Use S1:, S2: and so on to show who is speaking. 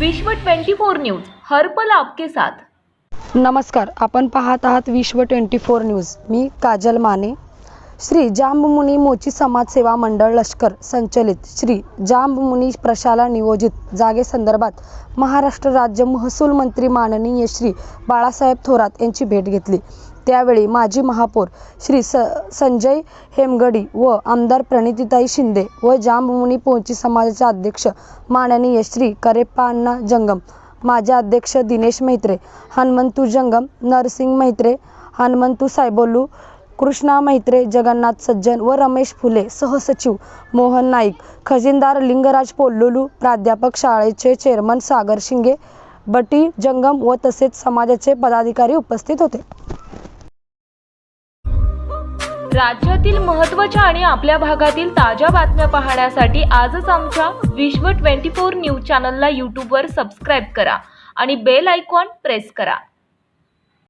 S1: विश्व 24 न्यूज हर्पल आपके साथ.
S2: नमस्कार आपण पाहत आहात विश्व ट्वेंटी फोर न्यूज. मी काजल माने. श्री जांबमुनी मोची समाजसेवा मंडळ लष्कर संचलित श्री जांबमुनी प्रशाला नियोजित जागेसंदर्भात महाराष्ट्र राज्य महसूल मंत्री माननीय श्री बाळासाहेब थोरात यांची भेट घेतली. त्यावेळी माजी महापौर श्री स संजय हेमगडी व आमदार प्रणितीताई शिंदे व जांबमुनी पोची समाजाचे अध्यक्ष माननीय श्री करेप्पाण्णा जंगम माझे अध्यक्ष दिनेश मैत्रे हनुमंतू जंगम नरसिंग मैत्रे हनुमंतू सायबोलू कृष्णा मैत्रे जगन्नाथ सज्जन व रमेश फुले सहसचिव मोहन नाईक खजिनदार लिंगराज पोल्लुलू प्राध्यापक शाळेचे चेअरमन सागर शिंगे बटी जंगम व तसेच समाजाचे पदाधिकारी उपस्थित होते.
S1: राज्यातील महत्त्वाच्या आणि आपल्या भागातील ताज्या बातम्या पाहण्यासाठी आजच आमच्या विश्व 24 न्यूज चॅनलला यूट्यूबवर सबस्क्राईब करा आणि बेल आयकॉन प्रेस करा.